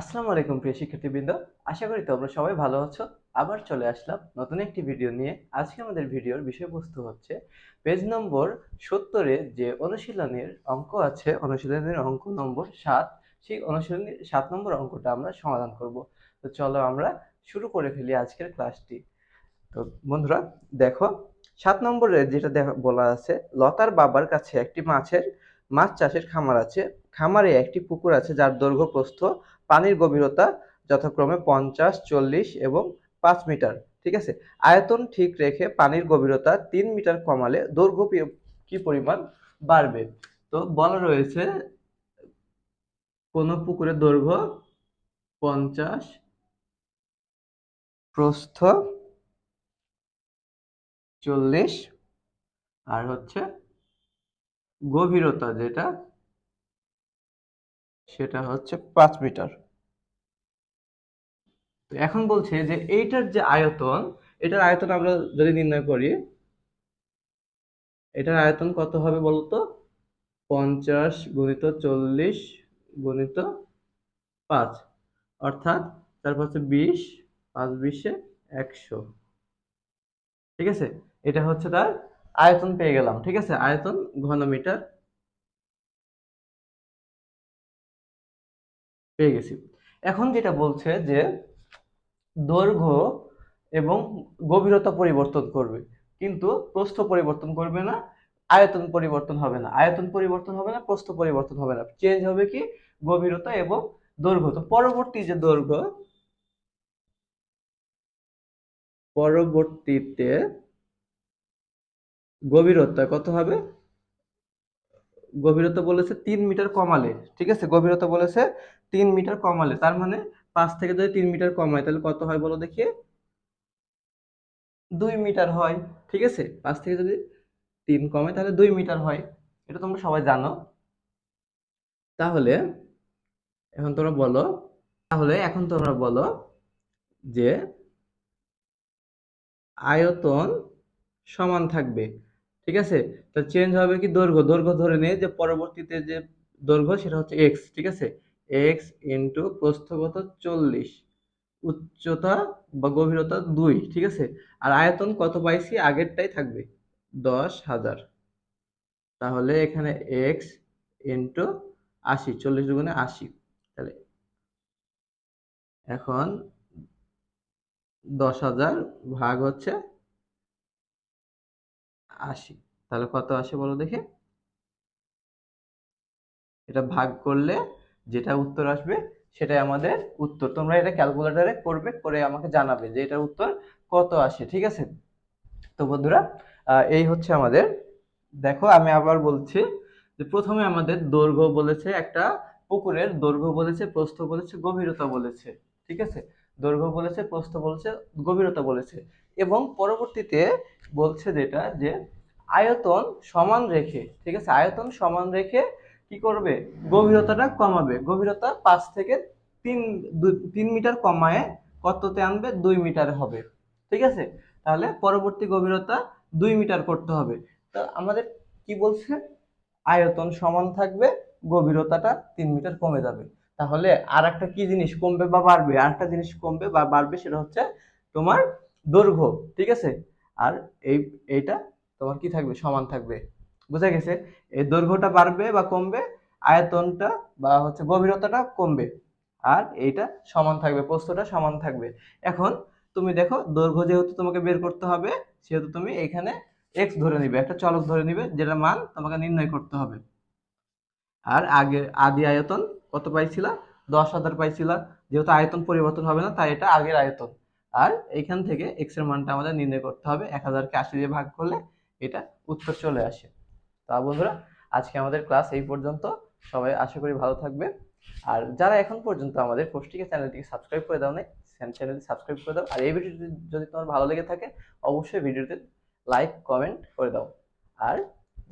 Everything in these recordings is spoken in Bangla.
আসসালামু আলাইকুম প্রিয় শিক্ষার্থীবৃন্দ। আশা করি তোমরা সবাই ভালো আছো। আবার চলে আসলাম নতুন একটি ভিডিও নিয়ে। আজকে আমাদের ভিডিওর বিষয়বস্তু হচ্ছে পেজ নম্বর সত্তরে যে অনুশীলনের অঙ্ক আছে, অনুশীলনের অঙ্ক নম্বর সাত, সেই অনুশীলনের সাত নম্বর অঙ্কটা আমরা সমাধান করব। তো চলো আমরা শুরু করে ফেলি আজকের ক্লাসটি। তো বন্ধুরা, দেখো, সাত নম্বরে যেটা দেখা বলা আছে, লতার বাবার কাছে একটি মাছের মাছ চাষের খামার আছে। খামারে একটি পুকুর আছে যার দৈর্ঘ্য প্রস্থ, পানির গভীরতা যথাক্রমে পঞ্চাশ, চল্লিশ এবং পাঁচ মিটার, ঠিক আছে? আয়তন ঠিক রেখে পানির গভীরতা তিন মিটার কমালে দৈর্ঘ্য কি পরিমাণ বাড়বে? তো বলা রয়েছে, কোন পুকুরের দৈর্ঘ্য পঞ্চাশ, প্রস্থ চল্লিশ, আর হচ্ছে গভীরতা যেটা সেটা হচ্ছে পাঁচ মিটার। এখন বলছে যে এইটার যে আয়তন, এটার আয়তন আমরা যদি নির্ণয় করি, এটার আয়তন কত হবে বলতো? পঞ্চাশ গুণিত চল্লিশ গুণিত পাঁচ। অর্থাৎ তারপর হচ্ছে বিশ, পাঁচ বিশে একশো। ঠিক আছে? এটা হচ্ছে তার আয়তন পেয়ে গেলাম। ঠিক আছে? আয়তন ঘনমিটার পেয়ে গেছি। এখন যেটা বলছে যে দৈর্ঘ্য এবং গভীরতা পরিবর্তন করবে। কিন্তু প্রস্থ পরিবর্তন করবে না, আয়তন পরিবর্তন হবে না। আয়তন পরিবর্তন হবে না, প্রস্থ পরিবর্তন হবে না। চেঞ্জ হবে কি? গভীরতা এবং দৈর্ঘ্য। তো পরবর্তী যে দৈর্ঘ্য, পরবর্তীতে গভীরতা কত হবে? গভীরতা বলেছে তিন মিটার কমালে। ঠিক আছে? গভীরতা বলেছে তিন মিটার কমালে তার মানে পাঁচ থেকে যদি তিন মিটার কমায় তাহলে কত হয় বলো দেখি? দুই মিটার হয়, ঠিক আছে? পাঁচ থেকে যদি তিন কমে তাহলে দুই মিটার হয়। এটা তোমরা সবাই জানো। তাহলে এখন তোমরা বলো, তাহলে এখন তোমরা বলো যে আয়তন সমান থাকবে, ঠিক আছে? তো চেঞ্জ হবে কি দৈর্ঘ্য? দৈর্ঘ্য ধরে নিয়ে যে পরবর্তীতে যে দৈর্ঘ্য, সেটা হচ্ছে এক্স ঠিক আছে? এক্স ইন্টু প্রস্থগত চল্লিশ, উচ্চতা বা গভীরতা দুই, ঠিক আছে? আর আয়তন কত পাইছি? আগেরটাই থাকবে দশ হাজার। তাহলে এখানে এক্স ইন্টু আশি, চল্লিশ দুগুণে আশি। তাহলে এখন দশ হাজার ভাগ হচ্ছে আশি। তাহলে কত আসে বলো দেখি? এটা ভাগ করলে যেটা উত্তর আসবে, সেটাই আমাদের উত্তর। তোমরা এটা ক্যালকুলেটরে করবে, করে আমাকে জানাবে যে এটার উত্তর কত আসে, ঠিক আছে? তো বন্ধুরা এই হচ্ছে আমাদের। দেখো, আমি আবার বলছি যে প্রথমে আমাদের দৈর্ঘ্য বলেছে একটা, পুকুরের দৈর্ঘ্য বলেছে, প্রস্থ বলেছে, গভীরতা বলেছে, ঠিক আছে? দৈর্ঘ্য বলেছে, প্রস্থ বলেছে, গভীরতা বলেছে। এবং পরবর্তীতে বলছে যেটা যে আয়তন সমান রেখে, ঠিক আছে? আয়তন সমান রেখে কি করবে? গভীরতাটা কমাবে। গভীরতা পাঁচ থেকে তিন তিন মিটার কমায় কততে আনবে? দুই মিটার হবে। ঠিক আছে? তাহলে পরবর্তী গভীরতা দুই মিটার করতে হবে। তো আমাদের কি বলছে? আয়তন সমান থাকবে, গভীরতাটা তিন মিটার কমে যাবে। তাহলে আর একটা কি জিনিস কমবে বা বাড়বে? আর একটা জিনিস কমবে বা বাড়বে সেটা হচ্ছে তোমার দৈর্ঘ্য। ঠিক আছে? আর এই, এইটা তোমার কি থাকবে? সমান থাকবে। বুঝা গেছে? এই দৈর্ঘ্যটা বাড়বে বা কমবে, আয়তনটা বা হচ্ছে গভীরতাটা কমবে। আর এইটা সমান থাকবে, প্রস্থটা সমান থাকবে। এখন তুমি দেখো, দৈর্ঘ্য যেহেতু তোমাকে বের করতে হবে, সেহেতু তুমি এখানে এক্স ধরে নিবে, একটা চলক ধরে নিবে, যেটা মান তোমাকে নির্ণয় করতে হবে। আর আগে, আদি আয়তন কত পাইছিলা? দশ হাজার পাইছিলা। যেহেতু আয়তন পরিবর্তন হবে না, তাই এটা আগের আয়তন। আর এখান থেকে এক্সের মানটা আমাদের নির্ণয় করতে হবে, এক হাজারকে আশি দিয়ে ভাগ করলে এটা উত্তর চলে আসে। তা বন্ধুরা, আজকে আমাদের ক্লাস এই পর্যন্ত। সবাই আশা করি ভালো থাকবে আর যারা এখন পর্যন্ত আমাদের পোস্টিকা চ্যানেলটিকে সাবস্ক্রাইব করে দাও নাই চ্যানেলটি সাবস্ক্রাইব করে দাও। আর এই ভিডিওটি যদি তোমার ভালো লেগে থাকে, অবশ্যই ভিডিওতে লাইক কমেন্ট করে দাও। আর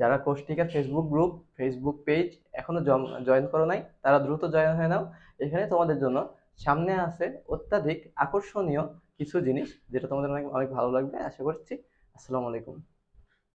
যারা কোষ্টিকার ফেসবুক গ্রুপ ফেসবুক পেজ এখনও জয়েন করো নাই, তারা দ্রুত জয়েন হয়ে নাও। এখানে তোমাদের জন্য সামনে আছে অত্যাধিক আকর্ষণীয় কিছু জিনিস, যেটা তোমাদের অনেক অনেক ভালো লাগবে। আশা করছি। আসসালামু আলাইকুম।